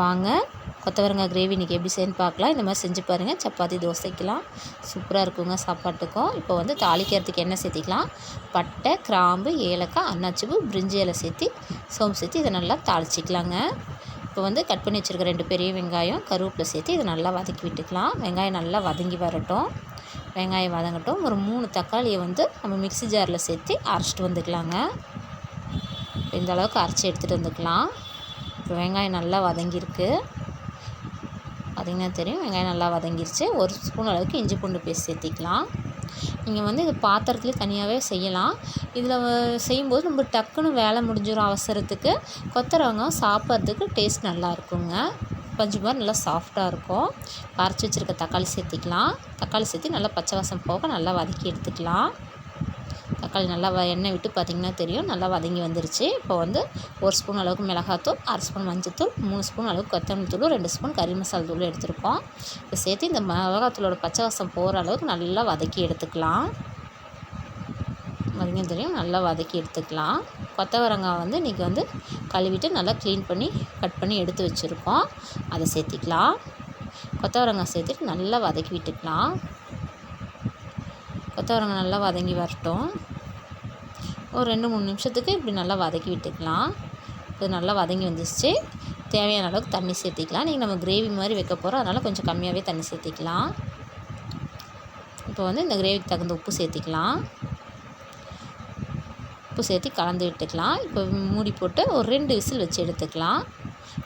வாங்க. கொத்தவரங்காய் கிரேவி இன்றைக்கி எப்படி செய்யணும்னு பார்க்கலாம். இந்த மாதிரி செஞ்சு பாருங்கள் சப்பாத்தி தோசைக்கெலாம் சூப்பராக இருக்குங்க சாப்பாட்டுக்கும். இப்போ வந்து தாளிக்கிறதுக்கு எண்ணெய் சேர்த்திக்கலாம். பட்டை கிராம்பு ஏலக்காய் அன்னாச்சிப்பு பிரிஞ்சி இலை சேர்த்தி சோம்பு சேர்த்து இதை நல்லா தாளிச்சிக்கலாங்க. இப்போ வந்து கட் பண்ணி வச்சுருக்க ரெண்டு பெரிய வெங்காயம் கருவேப்பிலை சேர்த்து இதை நல்லா வதக்கி விட்டுக்கலாம். வெங்காயம் நல்லா வதங்கி வரட்டும். வெங்காயம் வதங்கட்டும். ஒரு மூணு தக்காளியை வந்து நம்ம மிக்ஸி ஜாரில் சேர்த்து அரைச்சிட்டு வந்துக்கலாங்க. இந்த அளவுக்கு அரைச்சி எடுத்துகிட்டு வந்துக்கலாம். இப்போ வெங்காயம் நல்லா வதங்கியிருக்கு. பார்த்திங்கன்னா தெரியும் வெங்காயம் நல்லா வதங்கிருச்சு. ஒரு ஸ்பூன் அளவுக்கு இஞ்சி பூண்டு பேஸ்ட் சேர்த்திக்கலாம். நீங்கள் வந்து இது பாத்திரத்துலேயே தனியாகவே செய்யலாம். இதில் செய்யும்போது நம்ம டக்குன்னு வேலை முடிஞ்சிடும் அவசரத்துக்கு. கொத்தரவங்க சாப்பிட்றதுக்கு டேஸ்ட் நல்லா இருக்குங்க. பஞ்சு மாதிரி நல்லா சாஃப்டாக இருக்கும். அரைச்சி வச்சுருக்க தக்காளி சேர்த்திக்கலாம். தக்காளி சேர்த்து நல்லா பச்சை வாசம் போக நல்லா வதக்கி எடுத்துக்கலாம். தக்காளி நல்லா எண்ணெய் விட்டு பார்த்திங்கன்னா தெரியும். நல்லா வதங்கி வந்துருச்சு. இப்போ வந்து ஒரு ஸ்பூன் அளவுக்கு மிளகாத்தூள் அரை ஸ்பூன் மஞ்சத்தூள் மூணு ஸ்பூன் அளவுக்கு கொத்தமல்லி தூள் ரெண்டு ஸ்பூன் கறி மசாலா தூள் எடுத்துருக்கோம். இப்போ சேர்த்து இந்த மிளகாத்தூளோட பச்சை வாசம் போகிற அளவுக்கு நல்லா வதக்கி எடுத்துக்கலாம். வதங்கி தெரியும். நல்லா வதக்கி எடுத்துக்கலாம். கொத்தவரங்காய் வந்து இன்றைக்கி வந்து கழுவிட்டு நல்லா க்ளீன் பண்ணி கட் பண்ணி எடுத்து வச்சுருக்கோம். அதை சேர்த்திக்கலாம். கொத்தவரங்காய் சேர்த்துட்டு நல்லா வதக்கி விட்டுக்கலாம். கொத்தவரங்காய் நல்லா வதங்கி வரட்டும். ஒரு ரெண்டு மூணு நிமிஷத்துக்கு இப்படி நல்லா வதக்கி விட்டுக்கலாம். இது நல்லா வதங்கி வந்துச்சு தேவையான அளவுக்கு தண்ணி சேர்த்திக்கலாம். நீங்கள் நம்ம கிரேவி மாதிரி வைக்க போகிறோம் அதனால் கொஞ்சம் கம்மியாகவே தண்ணி சேர்த்திக்கலாம். இப்போ வந்து இந்த கிரேவிக்கு தகுந்த உப்பு சேர்த்திக்கலாம். உப்பு சேர்த்து கலந்து விட்டுக்கலாம். இப்போ மூடி போட்டு ஒரு ரெண்டு விசில் வச்சு எடுத்துக்கலாம்.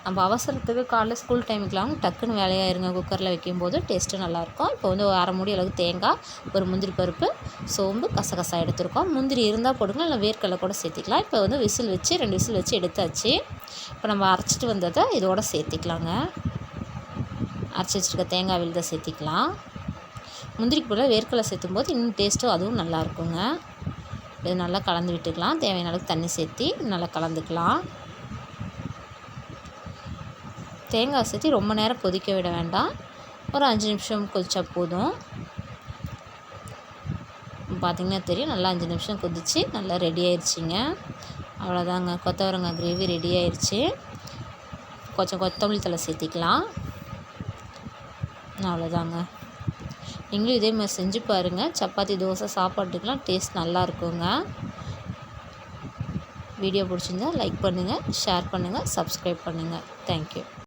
நம்ம அவசரத்துக்கு காலைல ஸ்கூல் டைமுக்கெலாம் டக்குன்னு வேலையாயிருங்க குக்கரில் வைக்கும்போது டேஸ்ட்டு நல்லாயிருக்கும். இப்போ வந்து ஒரு அரை மூடி அளவுக்கு தேங்காய் ஒரு முந்திரி பருப்பு சோம்பு கசகசா எடுத்துருக்கோம். முந்திரி இருந்தால் போடுங்க இல்லை வேர்க்கடலை கூட சேர்த்திக்கலாம். இப்போ வந்து விசில் வச்சு ரெண்டு விசில் வச்சு எடுத்தாச்சு. இப்போ நம்ம அரைச்சிட்டு வந்ததை இதோட சேர்த்திக்கலாங்க. அரைச்சி வச்சுருக்க தேங்காய் விழுதை சேர்த்திக்கலாம். முந்திரிக்கு போல் வேர்க்கடலை சேர்த்தும் போது இன்னும் டேஸ்ட்டும் அதுவும் நல்லாயிருக்குங்க. இது நல்லா கலந்து விட்டுக்கலாம். தேவையான அளவுக்கு தண்ணி சேர்த்தி நல்லா கலந்துக்கலாம். தேங்காய் சேர்த்தி ரொம்ப நேரம் கொதிக்க விட வேண்டாம். ஒரு அஞ்சு நிமிஷம் கொதித்தா போதும். பார்த்திங்கன்னா தெரியும் நல்லா அஞ்சு நிமிஷம் கொதித்து நல்லா ரெடி ஆயிடுச்சிங்க அவ்வளோதாங்க கொத்தவரங்காய் கிரேவி ரெடி ஆயிடுச்சு கொஞ்சம் கொத்தமல்லி தலை சேர்த்திக்கலாம். அவ்வளோதாங்க நீங்களும் இதே மாதிரி செஞ்சு பாருங்கள் சப்பாத்தி தோசை சாப்பாட்டுக்கெலாம் டேஸ்ட் நல்லா இருக்குங்க. வீடியோ பிடிச்சிருந்தா லைக் பண்ணுங்கள் ஷேர் பண்ணுங்கள் சப்ஸ்கிரைப் பண்ணுங்கள் தேங்க்யூ